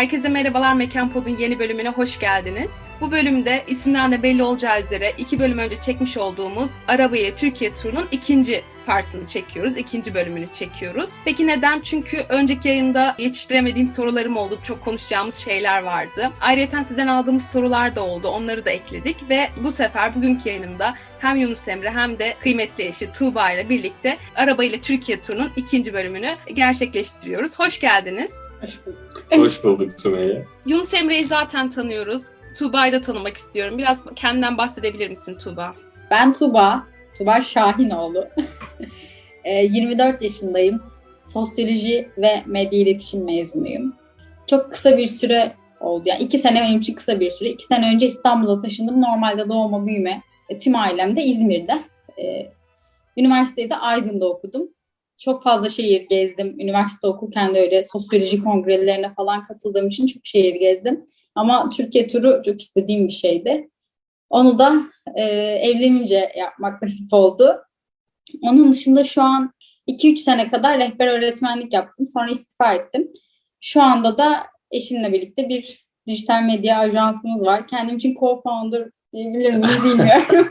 Herkese merhabalar Mekan Pod'un yeni bölümüne hoş geldiniz. Bu bölümde isimden de belli olacağı üzere iki bölüm önce çekmiş olduğumuz Arabayı Türkiye turunun ikinci partını çekiyoruz. ikinci bölümünü çekiyoruz. Peki neden? Çünkü önceki yayında yetiştiremediğim sorularım oldu. Çok konuşacağımız şeyler vardı. Ayrıca sizden aldığımız sorular da oldu. Onları da ekledik ve bu sefer bugünkü yayınımda hem Yunus Emre hem de kıymetli eşi Tuğba ile birlikte Arabayla Türkiye turunun ikinci bölümünü gerçekleştiriyoruz. Hoş geldiniz. Hoş bulduk. Hoş bulduk Sümeyye. Yunus Emre'yi zaten tanıyoruz. Tuğba'yı da tanımak istiyorum. Biraz kendinden bahsedebilir misin Tuğba? Ben Tuba, Tuba Şahinoğlu. E, 24 yaşındayım. Sosyoloji ve medya iletişim mezunuyum. Çok kısa bir süre oldu. Yani iki sene benim için kısa bir süre. İki sene önce İstanbul'a taşındım. Normalde doğma büyüme. E, tüm ailem de İzmir'de. E, üniversiteyi de Aydın'da okudum. Çok fazla şehir gezdim. Üniversite okurken de öyle sosyoloji kongrelerine falan katıldığım için çok şehir gezdim. Ama Türkiye turu çok istediğim bir şeydi. Onu da e, evlenince yapmak nasip oldu. Onun dışında şu an 2-3 sene kadar rehber öğretmenlik yaptım. Sonra istifa ettim. Şu anda da eşimle birlikte bir dijital medya ajansımız var. Kendim için co-founder diyebilir miyiz bilmiyorum.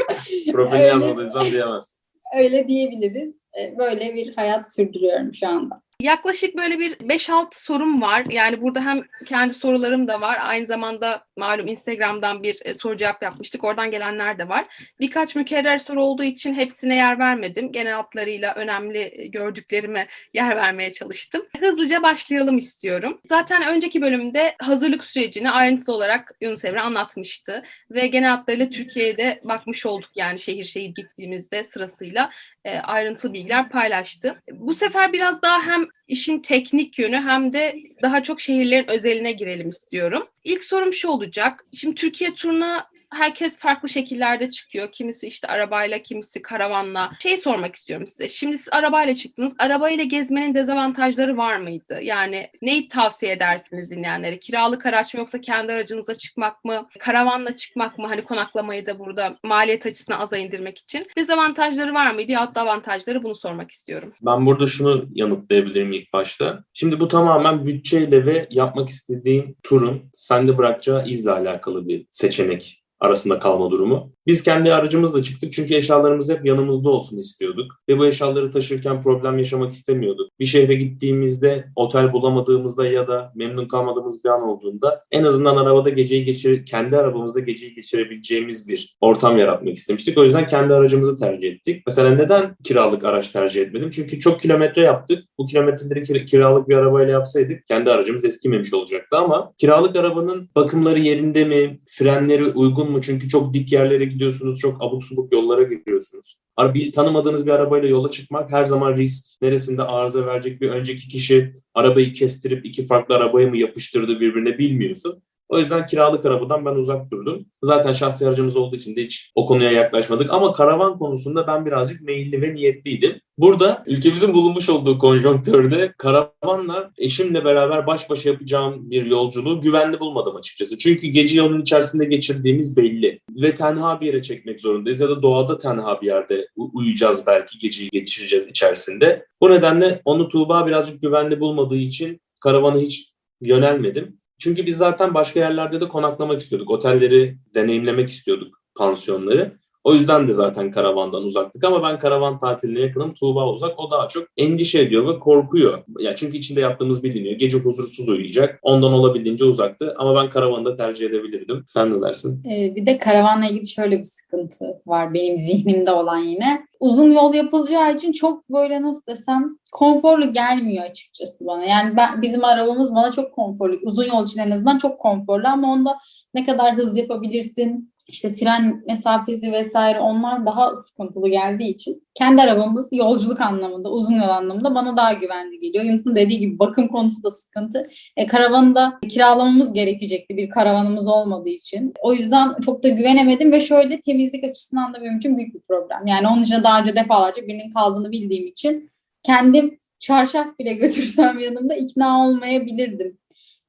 Profilini Öyle. yazmadıysan diyemez. Öyle diyebiliriz. E, Böyle bir hayat sürdürüyorum şu anda. Yaklaşık böyle bir 5-6 sorum var. Yani burada hem kendi sorularım da var. Aynı zamanda malum Instagram'dan bir e, soru cevap yapmıştık. Oradan gelenler de var. Birkaç mükerrer soru olduğu için hepsine yer vermedim. Genel hatlarıyla önemli e, gördüklerime yer vermeye çalıştım. Hızlıca başlayalım istiyorum. Zaten önceki bölümde hazırlık sürecini ayrıntılı olarak Yunus Emre anlatmıştı. Ve genel hatlarıyla Türkiye'de bakmış olduk yani şehir şehir gittiğimizde sırasıyla e, ayrıntılı bilgiler paylaştı. Bu sefer biraz daha hem işin teknik yönü hem de daha çok şehirlerin özeline girelim istiyorum. İlk sorum şu olacak. Şimdi Türkiye turuna herkes farklı şekillerde çıkıyor. Kimisi işte arabayla, kimisi karavanla. Şey sormak istiyorum size. Şimdi siz arabayla çıktınız. Arabayla gezmenin dezavantajları var mıydı? Yani neyi tavsiye edersiniz dinleyenlere? Kiralık araç mı yoksa kendi aracınıza çıkmak mı? Karavanla çıkmak mı? Hani konaklamayı da burada maliyet açısından aza indirmek için. Dezavantajları var mıydı? Yahut da avantajları bunu sormak istiyorum. Ben burada şunu yanıtlayabilirim ilk başta. Şimdi bu tamamen bütçeyle ve yapmak istediğin turun sende bırakacağı izle alakalı bir seçenek arasında kalma durumu. Biz kendi aracımızla çıktık çünkü eşyalarımız hep yanımızda olsun istiyorduk. Ve bu eşyaları taşırken problem yaşamak istemiyorduk. Bir şehre gittiğimizde otel bulamadığımızda ya da memnun kalmadığımız bir an olduğunda en azından arabada geceyi geçir, kendi arabamızda geceyi geçirebileceğimiz bir ortam yaratmak istemiştik. O yüzden kendi aracımızı tercih ettik. Mesela neden kiralık araç tercih etmedim? Çünkü çok kilometre yaptık. Bu kilometreleri kir- kiralık bir arabayla yapsaydık kendi aracımız eskimemiş olacaktı ama kiralık arabanın bakımları yerinde mi? Frenleri uygun mu? Çünkü çok dik yerlere gidiyorsunuz, çok abuk subuk yollara giriyorsunuz. Bir, tanımadığınız bir arabayla yola çıkmak her zaman risk. Neresinde arıza verecek bir önceki kişi arabayı kestirip iki farklı arabayı mı yapıştırdı birbirine bilmiyorsun. O yüzden kiralık arabadan ben uzak durdum. Zaten şahsi aracımız olduğu için de hiç o konuya yaklaşmadık. Ama karavan konusunda ben birazcık meyilli ve niyetliydim. Burada ülkemizin bulunmuş olduğu konjonktörde karavanla eşimle beraber baş başa yapacağım bir yolculuğu güvenli bulmadım açıkçası. Çünkü gece yolun içerisinde geçirdiğimiz belli. Ve tenha bir yere çekmek zorundayız ya da doğada tenha bir yerde uyuyacağız belki geceyi geçireceğiz içerisinde. Bu nedenle onu Tuğba birazcık güvenli bulmadığı için karavana hiç yönelmedim. Çünkü biz zaten başka yerlerde de konaklamak istiyorduk. Otelleri deneyimlemek istiyorduk, pansiyonları. O yüzden de zaten karavandan uzaktık ama ben karavan tatiline yakınım. Tuğba uzak. O daha çok endişe ediyor ve korkuyor. Ya çünkü içinde yaptığımız biliniyor. Gece huzursuz uyuyacak. Ondan olabildiğince uzaktı. Ama ben karavanı da tercih edebilirdim. Sen ne dersin? Ee, bir de karavanla ilgili şöyle bir sıkıntı var benim zihnimde olan yine. Uzun yol yapılacağı için çok böyle nasıl desem konforlu gelmiyor açıkçası bana. Yani ben bizim arabamız bana çok konforlu. Uzun yol için en azından çok konforlu ama onda ne kadar hız yapabilirsin, işte fren mesafesi vesaire onlar daha sıkıntılı geldiği için kendi arabamız yolculuk anlamında, uzun yol anlamında bana daha güvenli geliyor. Yunus'un dediği gibi bakım konusu da sıkıntı. E, karavanı da kiralamamız gerekecekti bir karavanımız olmadığı için. O yüzden çok da güvenemedim ve şöyle temizlik açısından da benim için büyük bir problem. Yani onun için daha önce defalarca birinin kaldığını bildiğim için kendim çarşaf bile götürsem yanımda ikna olmayabilirdim.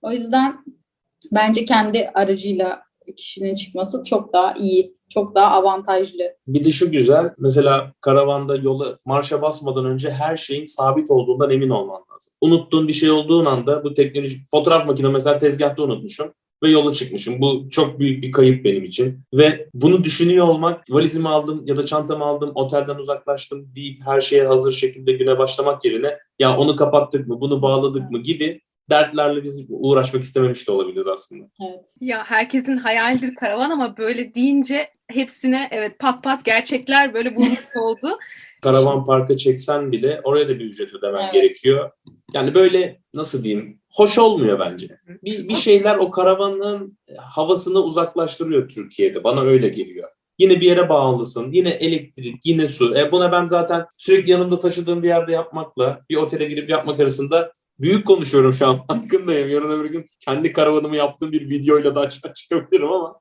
O yüzden bence kendi aracıyla kişinin çıkması çok daha iyi, çok daha avantajlı. Şu güzel, mesela karavanda yola marşa basmadan önce her şeyin sabit olduğundan emin olman lazım. Unuttuğun bir şey olduğun anda bu teknolojik fotoğraf makine mesela tezgahta unutmuşum ve yola çıkmışım. Bu çok büyük bir kayıp benim için. Ve bunu düşünüyor olmak, valizimi aldım ya da çantamı aldım, otelden uzaklaştım deyip her şeye hazır şekilde güne başlamak yerine ya onu kapattık mı, bunu bağladık mı gibi dertlerle biz uğraşmak istememiş de olabiliriz aslında. Evet. Ya herkesin hayaldir karavan ama böyle deyince hepsine evet pat pat gerçekler böyle bulmuş oldu. Karavan parka çeksen bile oraya da bir ücret ödemen Evet. gerekiyor. Yani böyle nasıl diyeyim hoş olmuyor bence. Bir, bir şeyler o karavanın havasını uzaklaştırıyor Türkiye'de. Bana öyle geliyor. Yine bir yere bağlısın. Yine elektrik, yine su. E buna ben zaten sürekli yanımda taşıdığım bir yerde yapmakla bir otele girip yapmak arasında büyük konuşuyorum şu an. Hakkındayım. Yarın öbür gün kendi karavanımı yaptığım bir videoyla da açığa çıkabilirim ama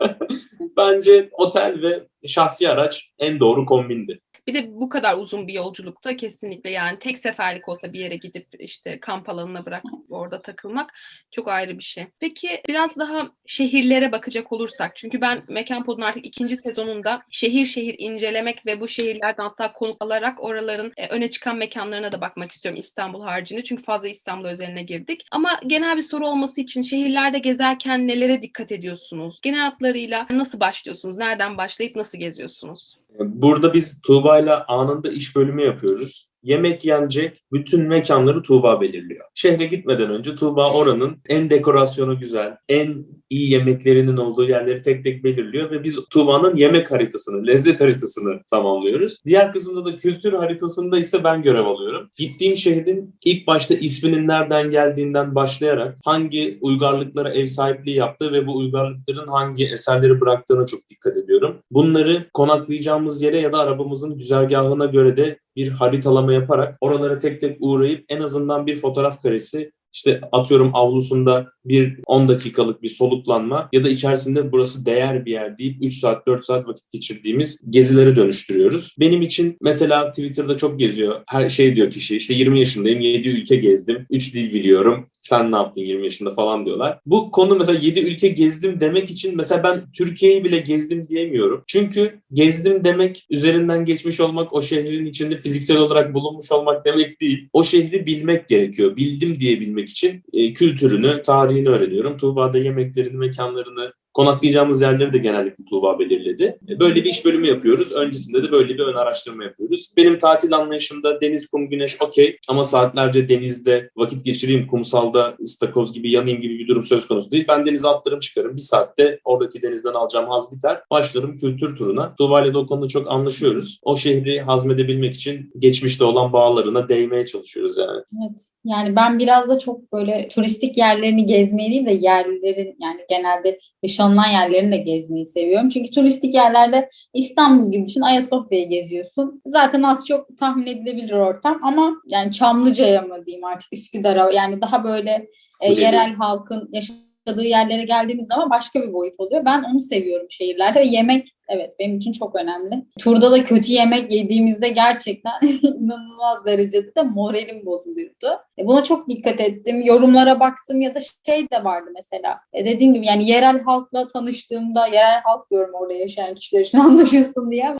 bence otel ve şahsi araç en doğru kombindi. Bir de bu kadar uzun bir yolculukta kesinlikle yani tek seferlik olsa bir yere gidip işte kamp alanına bırakıp orada takılmak çok ayrı bir şey. Peki biraz daha şehirlere bakacak olursak çünkü ben Mekan Pod'un artık ikinci sezonunda şehir şehir incelemek ve bu şehirlerden hatta konuk alarak oraların e, öne çıkan mekanlarına da bakmak istiyorum İstanbul haricinde. Çünkü fazla İstanbul özeline girdik. Ama genel bir soru olması için şehirlerde gezerken nelere dikkat ediyorsunuz? Genel hatlarıyla nasıl başlıyorsunuz? Nereden başlayıp nasıl geziyorsunuz? Burada biz Tuğba'yla anında iş bölümü yapıyoruz. Yemek yenecek bütün mekanları Tuğba belirliyor. Şehre gitmeden önce Tuğba oranın en dekorasyonu güzel, en iyi yemeklerinin olduğu yerleri tek tek belirliyor ve biz Tuğba'nın yemek haritasını, lezzet haritasını tamamlıyoruz. Diğer kısımda da kültür haritasında ise ben görev alıyorum. Gittiğim şehrin ilk başta isminin nereden geldiğinden başlayarak hangi uygarlıklara ev sahipliği yaptığı ve bu uygarlıkların hangi eserleri bıraktığına çok dikkat ediyorum. Bunları konaklayacağımız yere ya da arabamızın güzergahına göre de bir haritalama yaparak oralara tek tek uğrayıp en azından bir fotoğraf karesi işte atıyorum avlusunda bir 10 dakikalık bir soluklanma ya da içerisinde burası değer bir yer deyip 3 saat 4 saat vakit geçirdiğimiz gezilere dönüştürüyoruz. Benim için mesela Twitter'da çok geziyor. Her şey diyor kişi işte 20 yaşındayım 7 ülke gezdim 3 dil biliyorum sen ne yaptın 20 yaşında falan diyorlar. Bu konu mesela 7 ülke gezdim demek için mesela ben Türkiye'yi bile gezdim diyemiyorum. Çünkü gezdim demek üzerinden geçmiş olmak o şehrin içinde fiziksel olarak bulunmuş olmak demek değil. O şehri bilmek gerekiyor. Bildim diye bilmek için e, kültürünü, tarihini öğreniyorum. Tuğba'da yemeklerini, mekanlarını, konaklayacağımız yerleri de genellikle Tuğba belirledi. E, Böyle bir iş bölümü yapıyoruz. Öncesinde de böyle bir ön araştırma yapıyoruz. Benim tatil anlayışımda deniz, kum, güneş okey ama saatlerce denizde vakit geçireyim, kumsalda ıstakoz gibi yanayım gibi bir durum söz konusu değil. Ben denize atlarım çıkarım. Bir saatte oradaki denizden alacağım haz biter. Başlarım kültür turuna. Tuğba ile de o konuda çok anlaşıyoruz. O şehri hazmedebilmek için geçmişte olan bağlarına değmeye çalışıyoruz yani. Evet. Yani ben biraz da çok böyle turistik yerlerini gezmeyi değil de yerlilerin yani genelde yaşanılan yerlerini de gezmeyi seviyorum. Çünkü turistik yerlerde İstanbul gibi düşün Ayasofya'yı geziyorsun. Zaten az çok tahmin edilebilir ortam ama yani Çamlıca'ya mı diyeyim artık Üsküdar'a yani daha böyle e, yerel halkın yaşadığı yerlere geldiğimiz zaman başka bir boyut oluyor. Ben onu seviyorum şehirlerde ve yemek evet benim için çok önemli. Turda da kötü yemek yediğimizde gerçekten inanılmaz derecede de moralim bozuluyordu. E, buna çok dikkat ettim. Yorumlara baktım ya da şey de vardı mesela. E, dediğim gibi yani yerel halkla tanıştığımda yerel halk diyorum orada yaşayan kişiler için anlaşılsın diye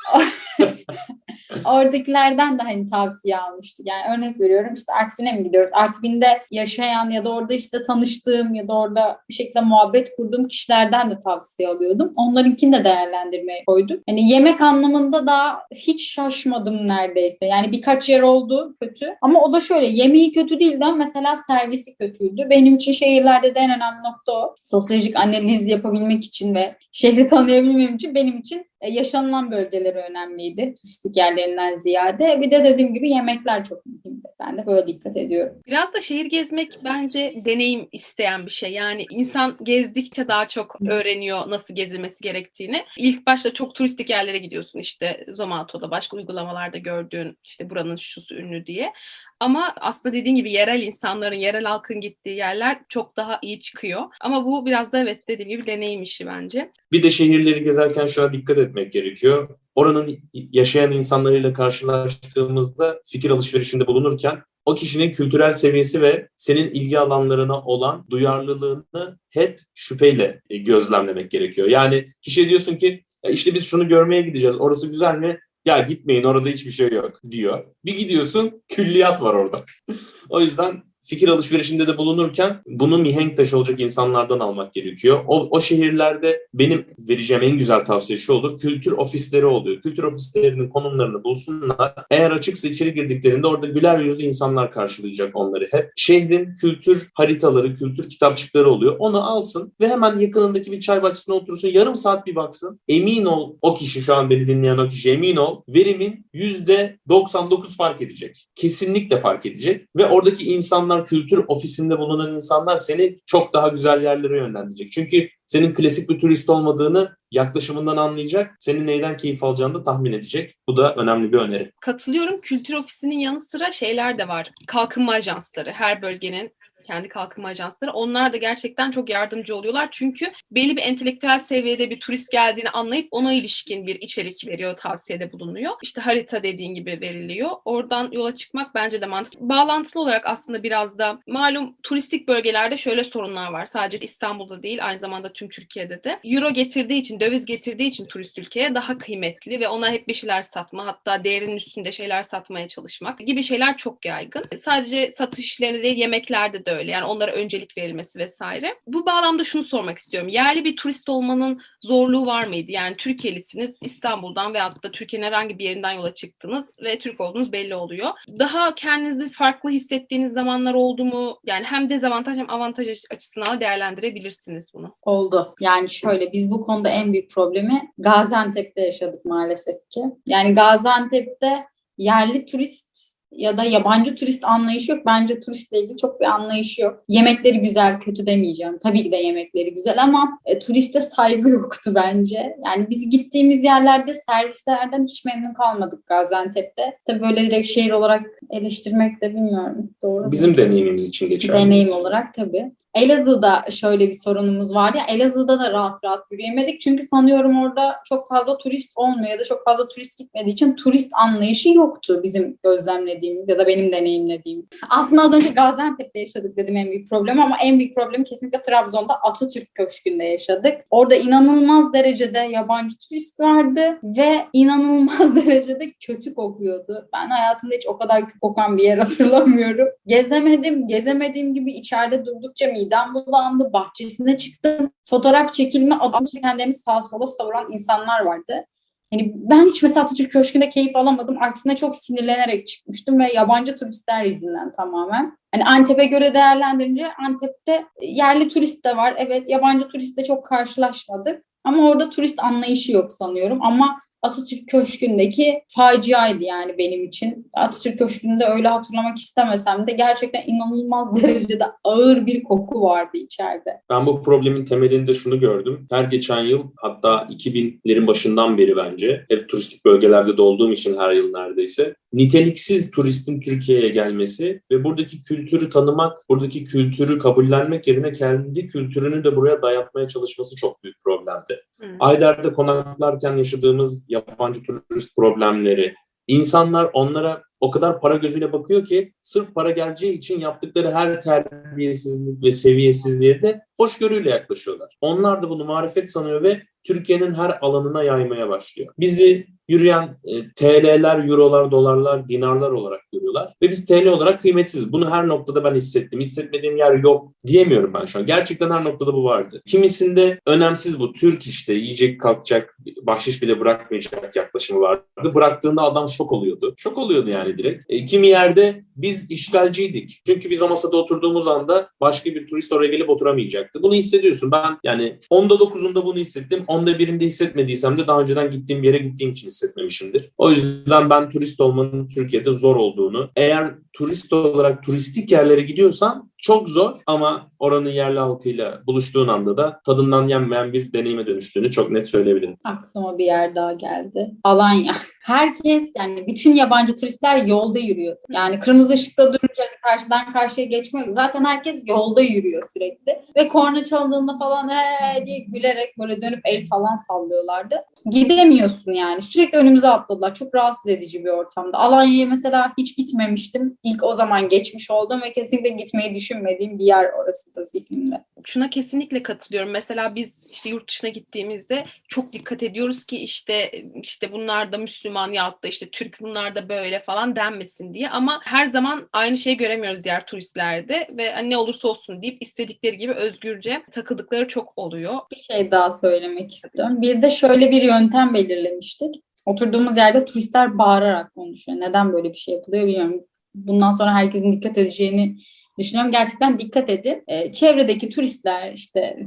oradakilerden de hani tavsiye almıştık. Yani örnek veriyorum işte Artvin'e mi gidiyoruz? Artvin'de yaşayan ya da orada işte tanıştığım ya da orada bir şekilde muhabbet kurduğum kişilerden de tavsiye alıyordum. Onlarınkini de değerlendirmeye koyduk. Hani yemek anlamında da hiç şaşmadım neredeyse. Yani birkaç yer oldu kötü. Ama o da şöyle yemeği kötü değildi ama mesela servisi kötüydü. Benim için şehirlerde de en önemli nokta o. Sosyolojik analiz yapabilmek için ve şehri tanıyabilmem için benim için e, yaşanılan bölgeleri önemliydi. Turistik yerlerinden ziyade. Bir de dediğim gibi yemekler çok mühimdi. Ben de böyle dikkat ediyorum. Biraz da şehir gezmek bence deneyim isteyen bir şey. Yani insan gezdikçe daha çok öğreniyor nasıl gezilmesi gerektiğini. İlk başta çok turistik yerlere gidiyorsun işte Zomato'da başka uygulamalarda gördüğün işte buranın şusu ünlü diye. Ama aslında dediğin gibi yerel insanların, yerel halkın gittiği yerler çok daha iyi çıkıyor. Ama bu biraz da evet dediğim gibi deneyim işi bence. Bir de şehirleri gezerken şuna dikkat etmek gerekiyor. Oranın yaşayan insanlarıyla karşılaştığımızda fikir alışverişinde bulunurken o kişinin kültürel seviyesi ve senin ilgi alanlarına olan duyarlılığını hep şüpheyle gözlemlemek gerekiyor. Yani kişiye diyorsun ki işte biz şunu görmeye gideceğiz. Orası güzel mi? Ya gitmeyin orada hiçbir şey yok diyor. Bir gidiyorsun külliyat var orada. o yüzden fikir alışverişinde de bulunurken bunu mihenk taşı olacak insanlardan almak gerekiyor. O, o şehirlerde benim vereceğim en güzel tavsiye şu olur. Kültür ofisleri oluyor. Kültür ofislerinin konumlarını bulsunlar. Eğer açıksa içeri girdiklerinde orada güler yüzlü insanlar karşılayacak onları hep. Şehrin kültür haritaları, kültür kitapçıkları oluyor. Onu alsın ve hemen yakınındaki bir çay bahçesine otursun. Yarım saat bir baksın. Emin ol o kişi şu an beni dinleyen o kişi emin ol. Verimin %99 fark edecek. Kesinlikle fark edecek. Ve oradaki insanlar kültür ofisinde bulunan insanlar seni çok daha güzel yerlere yönlendirecek. Çünkü senin klasik bir turist olmadığını yaklaşımından anlayacak, senin neyden keyif alacağını da tahmin edecek. Bu da önemli bir öneri. Katılıyorum. Kültür ofisinin yanı sıra şeyler de var. Kalkınma ajansları. Her bölgenin kendi kalkınma ajansları. Onlar da gerçekten çok yardımcı oluyorlar. Çünkü belli bir entelektüel seviyede bir turist geldiğini anlayıp ona ilişkin bir içerik veriyor, tavsiyede bulunuyor. İşte harita dediğin gibi veriliyor. Oradan yola çıkmak bence de mantıklı. Bağlantılı olarak aslında biraz da malum turistik bölgelerde şöyle sorunlar var. Sadece İstanbul'da değil aynı zamanda tüm Türkiye'de de. Euro getirdiği için, döviz getirdiği için turist ülkeye daha kıymetli ve ona hep bir şeyler satma hatta değerinin üstünde şeyler satmaya çalışmak gibi şeyler çok yaygın. Sadece satış işlerinde değil yemeklerde de öyle. Yani onlara öncelik verilmesi vesaire. Bu bağlamda şunu sormak istiyorum. Yerli bir turist olmanın zorluğu var mıydı? Yani Türkiyelisiniz, İstanbul'dan veyahut da Türkiye'nin herhangi bir yerinden yola çıktınız ve Türk olduğunuz belli oluyor. Daha kendinizi farklı hissettiğiniz zamanlar oldu mu? Yani hem dezavantaj hem avantaj açısından değerlendirebilirsiniz bunu. Oldu. Yani şöyle biz bu konuda en büyük problemi Gaziantep'te yaşadık maalesef ki. Yani Gaziantep'te yerli turist ya da yabancı turist anlayışı yok. Bence turistle ilgili çok bir anlayışı yok. Yemekleri güzel, kötü demeyeceğim. Tabii ki de yemekleri güzel ama e, turiste saygı yoktu bence. Yani biz gittiğimiz yerlerde servislerden hiç memnun kalmadık Gaziantep'te. Tabii böyle direkt şehir olarak eleştirmek de bilmiyorum. Doğru? Bizim deneyimimiz için geçerli. Deneyim olarak tabii. Elazığ'da şöyle bir sorunumuz var ya Elazığ'da da rahat rahat yürüyemedik. Çünkü sanıyorum orada çok fazla turist olmuyor ya da çok fazla turist gitmediği için turist anlayışı yoktu bizim gözlemlediğimiz ya da benim deneyimlediğim. Aslında az önce Gaziantep'te yaşadık dedim en büyük problem ama en büyük problem kesinlikle Trabzon'da Atatürk Köşkü'nde yaşadık. Orada inanılmaz derecede yabancı turist vardı ve inanılmaz derecede kötü kokuyordu. Ben hayatımda hiç o kadar kokan bir yer hatırlamıyorum. Gezemedim, gezemediğim gibi içeride durdukça midem bulandı, bahçesine çıktım. Fotoğraf çekilme adam kendilerini sağa sola savuran insanlar vardı. Yani ben hiç mesela Atatürk Köşkü'nde keyif alamadım. Aksine çok sinirlenerek çıkmıştım ve yabancı turistler yüzünden tamamen. Hani Antep'e göre değerlendirince Antep'te yerli turist de var. Evet yabancı turistle çok karşılaşmadık. Ama orada turist anlayışı yok sanıyorum. Ama Atatürk Köşkü'ndeki faciaydı yani benim için. Atatürk Köşkü'nde öyle hatırlamak istemesem de gerçekten inanılmaz derecede ağır bir koku vardı içeride. Ben bu problemin temelinde şunu gördüm. Her geçen yıl hatta 2000'lerin başından beri bence hep turistik bölgelerde de olduğum için her yıl neredeyse niteliksiz turistin Türkiye'ye gelmesi ve buradaki kültürü tanımak, buradaki kültürü kabullenmek yerine kendi kültürünü de buraya dayatmaya çalışması çok büyük problemdi. Hmm. Ayder'de konaklarken yaşadığımız yabancı turist problemleri, insanlar onlara o kadar para gözüyle bakıyor ki sırf para geleceği için yaptıkları her terbiyesizlik ve seviyesizliğe de hoşgörüyle yaklaşıyorlar. Onlar da bunu marifet sanıyor ve Türkiye'nin her alanına yaymaya başlıyor. Bizi yürüyen e, TL'ler, Euro'lar, dolarlar, dinarlar olarak görüyorlar. Ve biz TL olarak kıymetsiz. Bunu her noktada ben hissettim. Hissetmediğim yer yok diyemiyorum ben şu an. Gerçekten her noktada bu vardı. Kimisinde önemsiz bu. Türk işte yiyecek kalkacak, bahşiş bile bırakmayacak yaklaşımı vardı. Bıraktığında adam şok oluyordu. Şok oluyordu yani direkt. E, kimi yerde biz işgalciydik. Çünkü biz o masada oturduğumuz anda başka bir turist oraya gelip oturamayacaktı. Bunu hissediyorsun. Ben yani onda dokuzunda bunu hissettim. Onda birinde hissetmediysem de daha önceden gittiğim yere gittiğim için hissetmemişimdir. O yüzden ben turist olmanın Türkiye'de zor olduğunu, eğer turist olarak turistik yerlere gidiyorsan çok zor ama oranın yerli halkıyla buluştuğun anda da tadından yenmeyen bir deneyime dönüştüğünü çok net söyleyebilirim. Aklıma bir yer daha geldi. Alanya. Herkes yani bütün yabancı turistler yolda yürüyor. Yani kırmızı ışıkta durunca hani karşıdan karşıya geçmiyor. Zaten herkes yolda yürüyor sürekli. Ve korna çalındığında falan he diye gülerek böyle dönüp el falan sallıyorlardı. Gidemiyorsun yani. Sürekli önümüze atladılar. Çok rahatsız edici bir ortamda. Alanya'ya mesela hiç gitmemiştim. İlk o zaman geçmiş oldum ve kesinlikle gitmeyi düşünmediğim bir yer orası da zihnimde. Şuna kesinlikle katılıyorum. Mesela biz işte yurt dışına gittiğimizde çok dikkat ediyoruz ki işte işte bunlar da Müslüman yahut da işte Türk bunlar da böyle falan denmesin diye. Ama her zaman aynı şeyi göremiyoruz diğer turistlerde ve hani ne olursa olsun deyip istedikleri gibi özgürce takıldıkları çok oluyor. bir şey daha söylemek istiyorum. Bir de şöyle bir yöntem belirlemiştik. Oturduğumuz yerde turistler bağırarak konuşuyor. Neden böyle bir şey yapılıyor bilmiyorum. Bundan sonra herkesin dikkat edeceğini düşünüyorum. Gerçekten dikkat edin. Ee, çevredeki turistler işte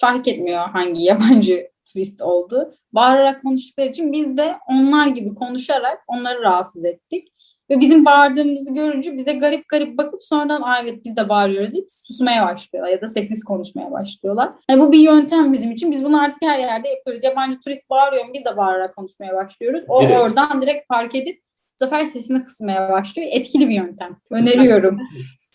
fark etmiyor hangi yabancı turist oldu. Bağırarak konuştukları için biz de onlar gibi konuşarak onları rahatsız ettik. Ve bizim bağırdığımızı görünce bize garip garip bakıp sonradan Aa, evet biz de bağırıyoruz deyip susmaya başlıyorlar ya da sessiz konuşmaya başlıyorlar. Yani bu bir yöntem bizim için. Biz bunu artık her yerde yapıyoruz. Yabancı turist bağırıyor mu biz de bağırarak konuşmaya başlıyoruz. O Direkt. oradan direkt fark edip sefer sesini kısmaya başlıyor. Etkili bir yöntem. Öneriyorum.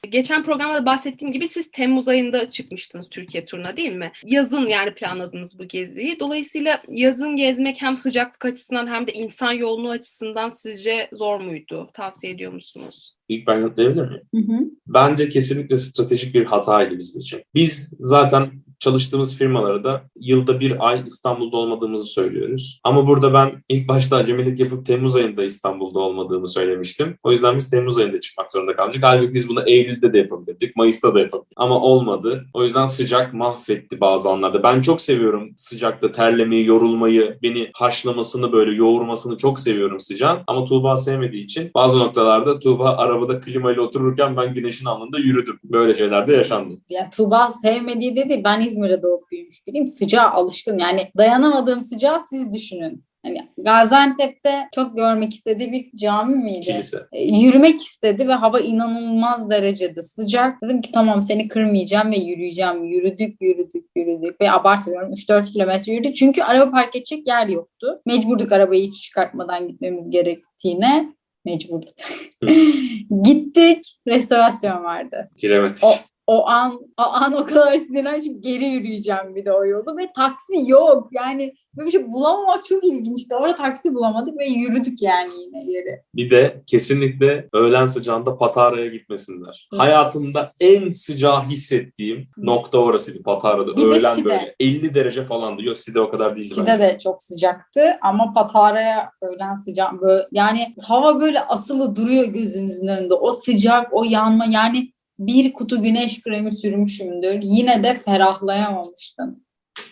Geçen programda da bahsettiğim gibi siz Temmuz ayında çıkmıştınız Türkiye turuna değil mi? Yazın yani planladınız bu geziyi. Dolayısıyla yazın gezmek hem sıcaklık açısından hem de insan yoğunluğu açısından sizce zor muydu? Tavsiye ediyor musunuz? İlk ben yanıtlayabilir miyim? Hı hı. Bence kesinlikle stratejik bir hataydı bizim için. Biz zaten çalıştığımız firmalara da yılda bir ay İstanbul'da olmadığımızı söylüyoruz. Ama burada ben ilk başta acemilik yapıp Temmuz ayında İstanbul'da olmadığımı söylemiştim. O yüzden biz Temmuz ayında çıkmak zorunda kalmıştık. Halbuki biz bunu Eylül'de de yapabilirdik, Mayıs'ta da yapabilirdik. Ama olmadı. O yüzden sıcak mahvetti bazı anlarda. Ben çok seviyorum sıcakta terlemeyi, yorulmayı, beni haşlamasını böyle yoğurmasını çok seviyorum sıcağın. Ama Tuğba sevmediği için bazı noktalarda Tuğba arabada klimayla otururken ben güneşin alnında yürüdüm. Böyle şeyler de yaşandı. Ya Tuğba sevmediği dedi. Ben İzmir'de doğup büyümüş biriyim. Sıcağa alışkın. Yani dayanamadığım sıcağı siz düşünün. Hani Gaziantep'te çok görmek istediği bir cami miydi? Kilise. E, yürümek istedi ve hava inanılmaz derecede sıcak. Dedim ki tamam seni kırmayacağım ve yürüyeceğim. Yürüdük, yürüdük, yürüdük ve abartmıyorum 3-4 kilometre yürüdük. Çünkü araba park edecek yer yoktu. Mecburduk arabayı hiç çıkartmadan gitmemiz gerektiğine. Mecburduk. Gittik, restorasyon vardı. Giremedik. O- O an, o an o kadar sinirlendim çünkü geri yürüyeceğim bir de o yolu ve taksi yok. Yani böyle bir şey bulamamak çok ilginçti. Orada taksi bulamadık ve yürüdük yani yine yeri. Bir de kesinlikle öğlen sıcağında Patara'ya gitmesinler. Hı. Hayatımda en sıcağı hissettiğim nokta orasıydı Patara'da. Bir de öğlen Side. böyle 50 derece falandı. Yok Side o kadar değildi. Side de çok sıcaktı ama Patara'ya öğlen sıcak böyle yani hava böyle asılı duruyor gözünüzün önünde. O sıcak, o yanma yani bir kutu güneş kremi sürmüşümdür. Yine de ferahlayamamıştım.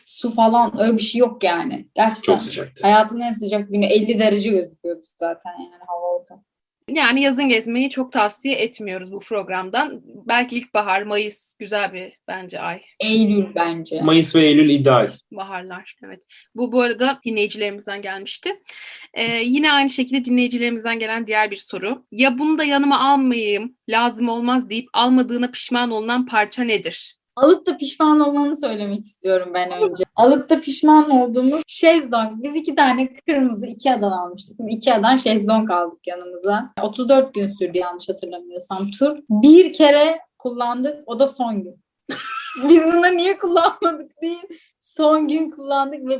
Su falan öyle bir şey yok yani. Gerçekten. Çok sıcaktı. Hayatımın en sıcak günü 50 derece gözüküyordu zaten yani hava orada. Yani yazın gezmeyi çok tavsiye etmiyoruz bu programdan. Belki ilkbahar, Mayıs güzel bir bence ay. Eylül bence. Mayıs ve Eylül ideal. Baharlar. Evet. Bu bu arada dinleyicilerimizden gelmişti. Ee, yine aynı şekilde dinleyicilerimizden gelen diğer bir soru. Ya bunu da yanıma almayayım, lazım olmaz deyip almadığına pişman olunan parça nedir? Alıp da pişman olmanı söylemek istiyorum ben önce. Alıp da pişman olduğumuz şezlong. Biz iki tane kırmızı Ikea'dan almıştık. Ikea'dan şezlong aldık yanımıza. 34 gün sürdü yanlış hatırlamıyorsam tur. Bir kere kullandık. O da son gün. Biz bunları niye kullanmadık değil. Son gün kullandık ve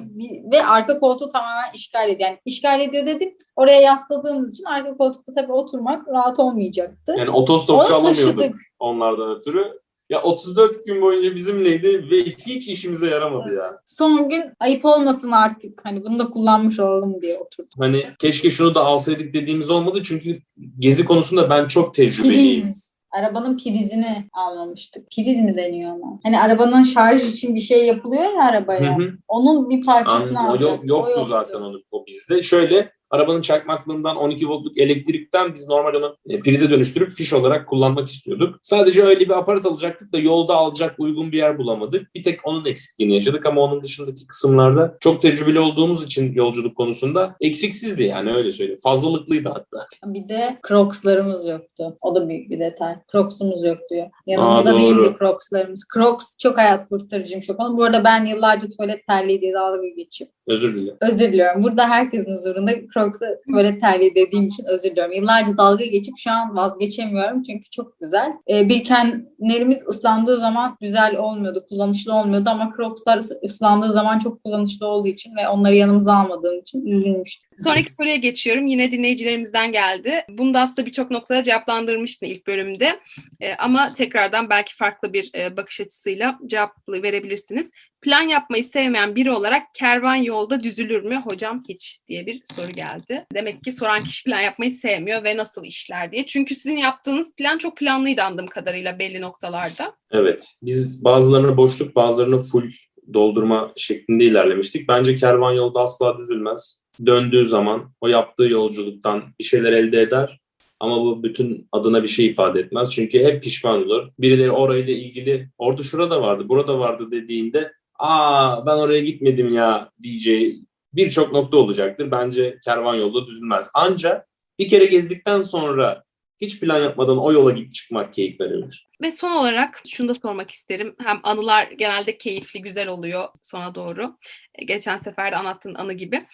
ve arka koltuğu tamamen işgal ediyor. Yani işgal ediyor dedim. Oraya yasladığımız için arka koltukta tabii oturmak rahat olmayacaktı. Yani otostopçu Onu alamıyorduk taşıdık. onlardan ötürü. Ya 34 gün boyunca bizimleydi ve hiç işimize yaramadı ya. Son gün ayıp olmasın artık. Hani bunu da kullanmış olalım diye oturdum. Hani keşke şunu da alsaydık dediğimiz olmadı çünkü gezi konusunda ben çok tecrübeliyim. Priz. Arabanın prizini almamıştık. Priz mi deniyor ona? Hani arabanın şarj için bir şey yapılıyor ya Hı arabaya. hı. Onun bir parçasını Anladım. O alacak. yok, yoktu zaten onu o bizde. Şöyle arabanın çakmaklığından 12 voltluk elektrikten biz normal onu e, prize dönüştürüp fiş olarak kullanmak istiyorduk. Sadece öyle bir aparat alacaktık da yolda alacak uygun bir yer bulamadık. Bir tek onun eksikliğini yaşadık ama onun dışındaki kısımlarda çok tecrübeli olduğumuz için yolculuk konusunda eksiksizdi yani öyle söyleyeyim. Fazlalıklıydı hatta. Bir de Crocs'larımız yoktu. O da büyük bir detay. Crocs'umuz yok diyor. Yanımızda Aa, doğru. değildi Crocs'larımız. Crocs çok hayat kurtarıcıymış. Bu arada ben yıllarca tuvalet terliği diye dalga geçip Özür dilerim. özür diliyorum. Burada herkesin huzurunda Crocs'a tuvalet terliği dediğim için özür diliyorum. Yıllarca dalga geçip şu an vazgeçemiyorum çünkü çok güzel. Ee, Birkenlerimiz ıslandığı zaman güzel olmuyordu, kullanışlı olmuyordu ama Crocs'lar ıs- ıslandığı zaman çok kullanışlı olduğu için ve onları yanımıza almadığım için üzülmüştüm. Sonraki soruya geçiyorum. Yine dinleyicilerimizden geldi. Bunu da aslında birçok noktada cevaplandırmıştın ilk bölümde. Ee, ama tekrardan belki farklı bir e, bakış açısıyla cevap verebilirsiniz. Plan yapmayı sevmeyen biri olarak kervan yolda düzülür mü hocam hiç diye bir soru geldi. Demek ki soran kişi plan yapmayı sevmiyor ve nasıl işler diye. Çünkü sizin yaptığınız plan çok planlıydı anladığım kadarıyla belli noktalarda. Evet. Biz bazılarını boşluk bazılarını full doldurma şeklinde ilerlemiştik. Bence kervan yolda asla düzülmez. Döndüğü zaman o yaptığı yolculuktan bir şeyler elde eder. Ama bu bütün adına bir şey ifade etmez. Çünkü hep pişman olur. Birileri orayla ilgili orada şurada vardı, burada vardı dediğinde aa ben oraya gitmedim ya diyeceği birçok nokta olacaktır. Bence kervan yolda düzülmez. Ancak bir kere gezdikten sonra hiç plan yapmadan o yola git çıkmak keyif verir. Ve son olarak şunu da sormak isterim. Hem anılar genelde keyifli, güzel oluyor sona doğru. E, Geçen sefer de anlattığın anı gibi.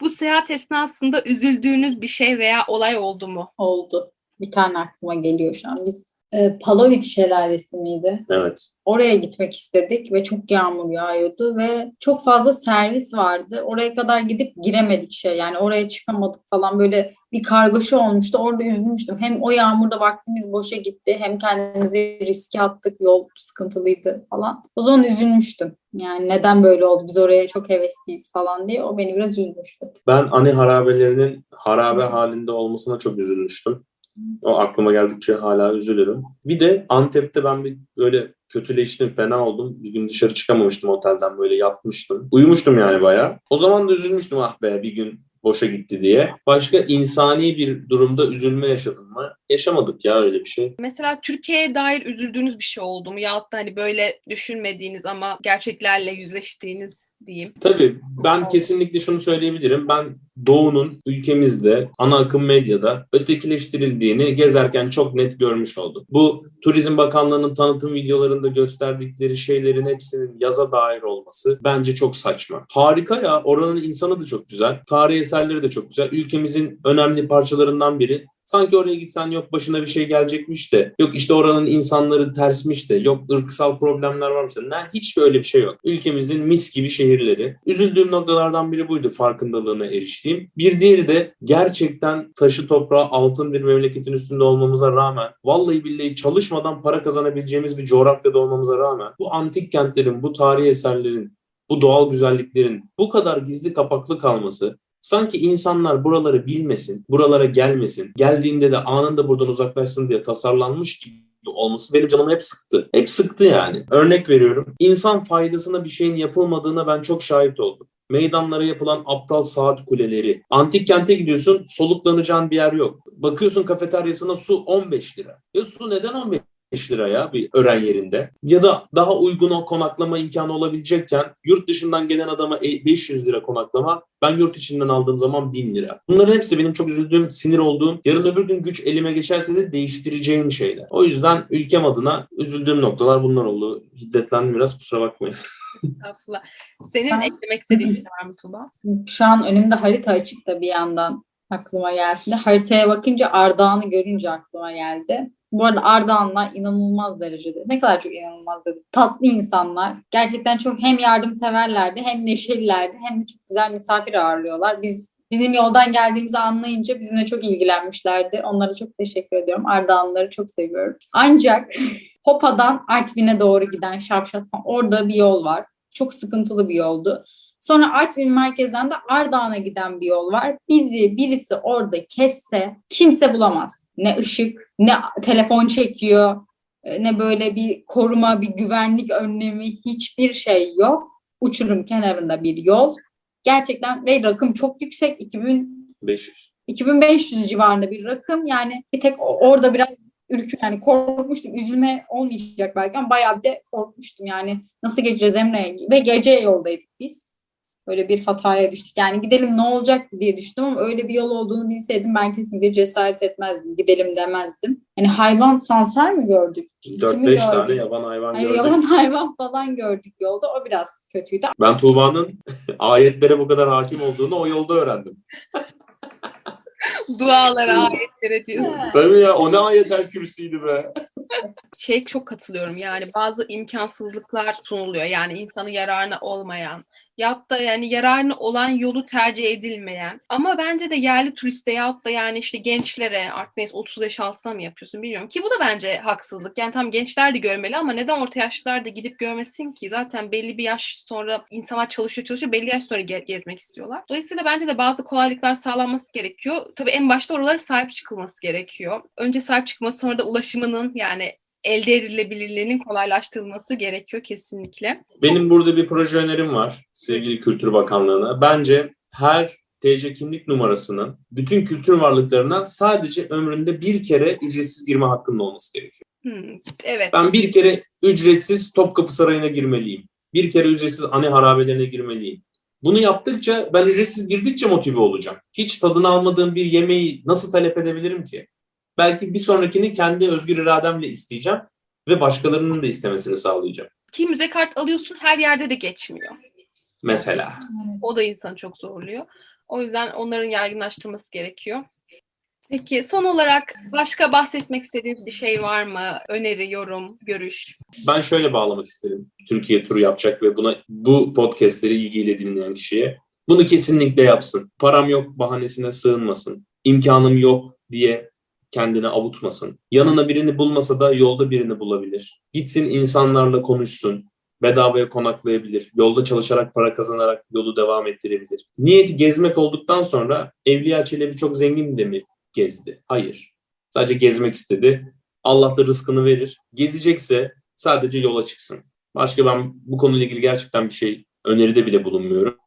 Bu seyahat esnasında üzüldüğünüz bir şey veya olay oldu mu? Oldu. Bir tane aklıma geliyor şu an. Biz e, Palovit Şelalesi miydi? Evet. Oraya gitmek istedik ve çok yağmur yağıyordu ve çok fazla servis vardı. Oraya kadar gidip giremedik şey yani oraya çıkamadık falan böyle bir kargaşa olmuştu. Orada üzülmüştüm. Hem o yağmurda vaktimiz boşa gitti hem kendimizi riske attık. Yol sıkıntılıydı falan. O zaman üzülmüştüm. Yani neden böyle oldu? Biz oraya çok hevesliyiz falan diye. O beni biraz üzmüştü. Ben ani harabelerinin harabe halinde olmasına çok üzülmüştüm. O aklıma geldikçe hala üzülürüm. Bir de Antep'te ben bir böyle kötüleştim, fena oldum. Bir gün dışarı çıkamamıştım otelden böyle yatmıştım. Uyumuştum yani bayağı. O zaman da üzülmüştüm ah be bir gün boşa gitti diye. Başka insani bir durumda üzülme yaşadım mı? Yaşamadık ya öyle bir şey. Mesela Türkiye'ye dair üzüldüğünüz bir şey oldu mu? Yahut da hani böyle düşünmediğiniz ama gerçeklerle yüzleştiğiniz diyeyim. Tabii ben kesinlikle şunu söyleyebilirim. Ben Doğu'nun ülkemizde ana akım medyada ötekileştirildiğini gezerken çok net görmüş oldum. Bu Turizm Bakanlığı'nın tanıtım videolarında gösterdikleri şeylerin hepsinin yaza dair olması bence çok saçma. Harika ya oranın insanı da çok güzel. Tarihi eserleri de çok güzel. Ülkemizin önemli parçalarından biri. Sanki oraya gitsen yok başına bir şey gelecekmiş de yok işte oranın insanları tersmiş de yok ırksal problemler varmış da ne, hiç böyle bir şey yok. Ülkemizin mis gibi şehirleri. Üzüldüğüm noktalardan biri buydu farkındalığına eriştiğim. Bir diğeri de gerçekten taşı toprağı altın bir memleketin üstünde olmamıza rağmen vallahi billahi çalışmadan para kazanabileceğimiz bir coğrafyada olmamıza rağmen bu antik kentlerin, bu tarihi eserlerin, bu doğal güzelliklerin bu kadar gizli kapaklı kalması Sanki insanlar buraları bilmesin, buralara gelmesin, geldiğinde de anında buradan uzaklaşsın diye tasarlanmış gibi olması benim canımı hep sıktı. Hep sıktı yani. Örnek veriyorum. İnsan faydasına bir şeyin yapılmadığına ben çok şahit oldum. Meydanlara yapılan aptal saat kuleleri. Antik kente gidiyorsun soluklanacağın bir yer yok. Bakıyorsun kafeteryasına su 15 lira. Ya su neden 15 lira ya bir öğren yerinde. Ya da daha uygun o konaklama imkanı olabilecekken yurt dışından gelen adama e- 500 lira konaklama ben yurt içinden aldığım zaman 1000 lira. Bunların hepsi benim çok üzüldüğüm, sinir olduğum, yarın öbür gün güç elime geçerse de değiştireceğim şeyler. O yüzden ülkem adına üzüldüğüm noktalar bunlar oldu. Hiddetlendim biraz kusura bakmayın. Estağfurullah. Senin Ben- eklemek istediğin bir şey var mı Tuğba? Şu an önümde harita açık da bir yandan aklıma gelsin de. Haritaya bakınca Ardahan'ı görünce aklıma geldi. Bu arada Ardahanlar inanılmaz derecede. Ne kadar çok inanılmaz dedim. Tatlı insanlar. Gerçekten çok hem yardımseverlerdi hem neşelilerdi hem de çok güzel misafir ağırlıyorlar. Biz bizim yoldan geldiğimizi anlayınca bizimle çok ilgilenmişlerdi. Onlara çok teşekkür ediyorum. Ardahanlıları çok seviyorum. Ancak Hopa'dan Artvin'e doğru giden Şavşat orada bir yol var. Çok sıkıntılı bir yoldu. Sonra Artvin merkezden de Ardahan'a giden bir yol var. Bizi birisi orada kesse kimse bulamaz. Ne ışık, ne telefon çekiyor, e, ne böyle bir koruma, bir güvenlik önlemi hiçbir şey yok. Uçurum kenarında bir yol. Gerçekten ve rakım çok yüksek. 2000 500. 2500 civarında bir rakım. Yani bir tek orada biraz ürkü yani korkmuştum. Üzülme olmayacak belki ama bayağı bir de korkmuştum. Yani nasıl geçeceğiz Emre'ye? Ve gece yoldaydık biz. Öyle bir hataya düştük. Yani gidelim ne olacak diye düşündüm ama öyle bir yol olduğunu bilseydim ben kesinlikle cesaret etmezdim. Gidelim demezdim. Hani hayvan sansar mı gördük? Kimi 4-5 tane yaban hayvan Hani gördük. yaban hayvan falan gördük yolda. O biraz kötüydü. Ben Tuğba'nın ayetlere bu kadar hakim olduğunu o yolda öğrendim. Dualara, ayetlere diyorsun. Tabii ya o ne ayetel kürsüydü be. şey çok katılıyorum yani bazı imkansızlıklar sunuluyor yani insanın yararına olmayan yahut da yani yararına olan yolu tercih edilmeyen ama bence de yerli turiste yahut da yani işte gençlere artık neyse 30 yaş altına mı yapıyorsun bilmiyorum ki bu da bence haksızlık yani tam gençler de görmeli ama neden orta yaşlılar da gidip görmesin ki zaten belli bir yaş sonra insanlar çalışıyor çalışıyor belli yaş sonra ge- gezmek istiyorlar. Dolayısıyla bence de bazı kolaylıklar sağlanması gerekiyor. Tabii en başta oralara sahip çıkılması gerekiyor. Önce sahip çıkması sonra da ulaşımının yani elde edilebilirliğinin kolaylaştırılması gerekiyor kesinlikle. Benim burada bir proje önerim var sevgili Kültür Bakanlığı'na. Bence her TC kimlik numarasının bütün kültür varlıklarından sadece ömründe bir kere ücretsiz girme hakkının olması gerekiyor. Hmm, evet. Ben bir kere ücretsiz Topkapı Sarayı'na girmeliyim. Bir kere ücretsiz anne harabelerine girmeliyim. Bunu yaptıkça ben ücretsiz girdikçe motive olacağım. Hiç tadını almadığım bir yemeği nasıl talep edebilirim ki? Belki bir sonrakini kendi özgür irademle isteyeceğim ve başkalarının da istemesini sağlayacağım. Ki müze kart alıyorsun her yerde de geçmiyor. Mesela. O da insanı çok zorluyor. O yüzden onların yaygınlaştırılması gerekiyor. Peki son olarak başka bahsetmek istediğiniz bir şey var mı? Öneri, yorum, görüş? Ben şöyle bağlamak isterim. Türkiye turu yapacak ve buna bu podcastleri ilgiyle dinleyen kişiye. Bunu kesinlikle yapsın. Param yok bahanesine sığınmasın. İmkanım yok diye kendini avutmasın. Yanına birini bulmasa da yolda birini bulabilir. Gitsin insanlarla konuşsun. Bedavaya konaklayabilir. Yolda çalışarak para kazanarak yolu devam ettirebilir. Niyeti gezmek olduktan sonra Evliya Çelebi çok zengin de mi gezdi? Hayır. Sadece gezmek istedi. Allah da rızkını verir. Gezecekse sadece yola çıksın. Başka ben bu konuyla ilgili gerçekten bir şey öneride bile bulunmuyorum.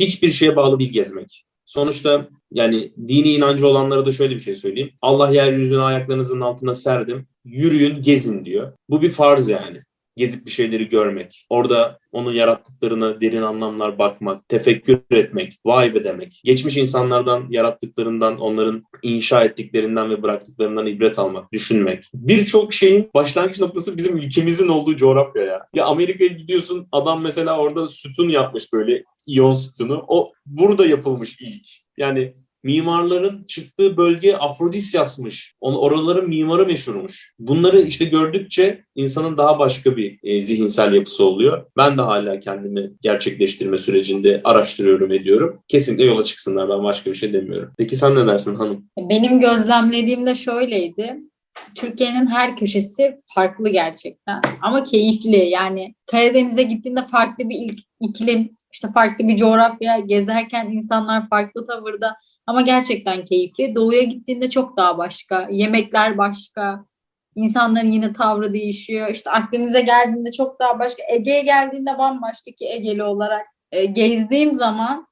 Hiçbir şeye bağlı değil gezmek. Sonuçta yani dini inancı olanlara da şöyle bir şey söyleyeyim. Allah yeryüzünü ayaklarınızın altına serdim. Yürüyün, gezin diyor. Bu bir farz yani. Gezip bir şeyleri görmek. Orada onun yarattıklarına derin anlamlar bakmak, tefekkür etmek, vay be demek. Geçmiş insanlardan yarattıklarından, onların inşa ettiklerinden ve bıraktıklarından ibret almak, düşünmek. Birçok şeyin başlangıç noktası bizim ülkemizin olduğu coğrafya ya. Ya Amerika'ya gidiyorsun adam mesela orada sütun yapmış böyle iyon sütunu. O burada yapılmış ilk. Yani mimarların çıktığı bölge Afrodisyasmış. Oraların mimarı meşhurmuş. Bunları işte gördükçe insanın daha başka bir e, zihinsel yapısı oluyor. Ben de hala kendimi gerçekleştirme sürecinde araştırıyorum ediyorum. Kesinlikle yola çıksınlar ben başka bir şey demiyorum. Peki sen ne dersin hanım? Benim gözlemlediğim de şöyleydi. Türkiye'nin her köşesi farklı gerçekten ama keyifli. Yani Karadeniz'e gittiğinde farklı bir ilk, iklim, işte farklı bir coğrafya, gezerken insanlar farklı tavırda ama gerçekten keyifli. Doğuya gittiğinde çok daha başka. Yemekler başka. İnsanların yine tavrı değişiyor. İşte Akdeniz'e geldiğinde çok daha başka. Ege'ye geldiğinde bambaşka ki Ege'li olarak. E, gezdiğim zaman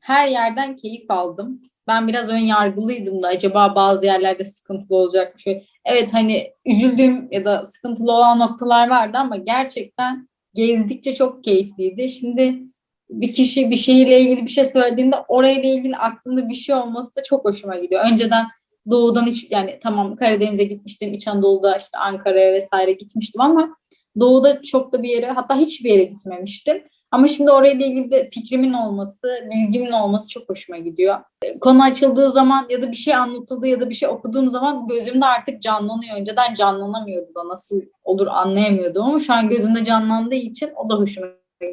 her yerden keyif aldım. Ben biraz ön yargılıydım da acaba bazı yerlerde sıkıntılı olacak bir şey. Evet hani üzüldüğüm ya da sıkıntılı olan noktalar vardı ama gerçekten gezdikçe çok keyifliydi. Şimdi bir kişi bir şehirle ilgili bir şey söylediğinde orayla ilgili aklında bir şey olması da çok hoşuma gidiyor. Önceden doğudan hiç yani tamam Karadeniz'e gitmiştim, İç Anadolu'da işte Ankara'ya vesaire gitmiştim ama doğuda çok da bir yere hatta hiçbir yere gitmemiştim. Ama şimdi orayla ilgili de fikrimin olması, bilgimin olması çok hoşuma gidiyor. E, Konu açıldığı zaman ya da bir şey anlatıldığı ya da bir şey okuduğum zaman gözümde artık canlanıyor. Önceden canlanamıyordu da nasıl olur anlayamıyordum ama şu an gözümde canlandığı için o da hoşuma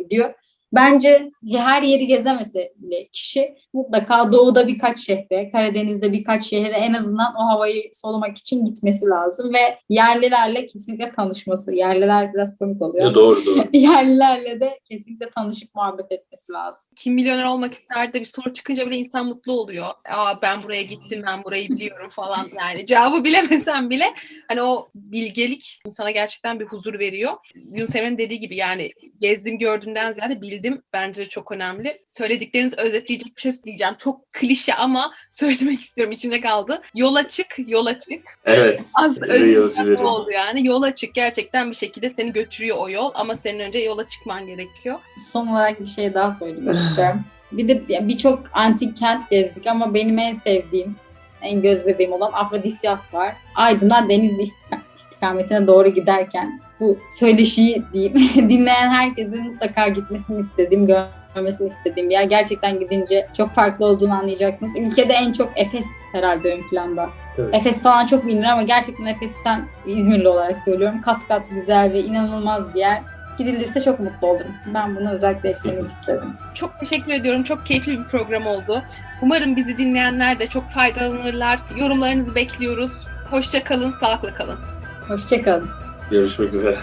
gidiyor. Bence her yeri gezemese bile kişi mutlaka doğuda birkaç şehre, Karadeniz'de birkaç şehre en azından o havayı solumak için gitmesi lazım ve yerlilerle kesinlikle tanışması. Yerliler biraz komik oluyor. Ya doğru doğru. Yerlilerle de kesinlikle tanışıp muhabbet etmesi lazım. Kim milyoner olmak ister de bir soru çıkınca bile insan mutlu oluyor. Aa ben buraya gittim, ben burayı biliyorum falan yani. Cevabı bilemesem bile hani o bilgelik insana gerçekten bir huzur veriyor. Yunus Emre'nin dediği gibi yani gezdim gördüğümden ziyade bildim bildim. Bence çok önemli. Söyledikleriniz özetleyecek bir şey diyeceğim. Çok klişe ama söylemek istiyorum. içimde kaldı. Yola çık, yola çık. Evet. Bu oldu yani. Yola çık. Gerçekten bir şekilde seni götürüyor o yol. Ama senin önce yola çıkman gerekiyor. Son olarak bir şey daha söylemek istiyorum. Bir de birçok antik kent gezdik ama benim en sevdiğim, en göz bebeğim olan Afrodisyas var. Aydın'dan Denizli istika- istikametine doğru giderken bu söyleşiyi diyeyim dinleyen herkesin mutlaka gitmesini istediğim, görmesini istediğim bir yer. Gerçekten gidince çok farklı olduğunu anlayacaksınız. Ülkede en çok Efes herhalde ön planda. Evet. Efes falan çok bilinir ama gerçekten Efes'ten İzmirli olarak söylüyorum. Kat kat güzel ve inanılmaz bir yer. Gidilirse çok mutlu olurum. Ben bunu özellikle eklemek istedim. Çok teşekkür ediyorum. Çok keyifli bir program oldu. Umarım bizi dinleyenler de çok faydalanırlar. Yorumlarınızı bekliyoruz. Hoşça kalın, sağlıklı kalın. Hoşçakalın. Görüşmek üzere.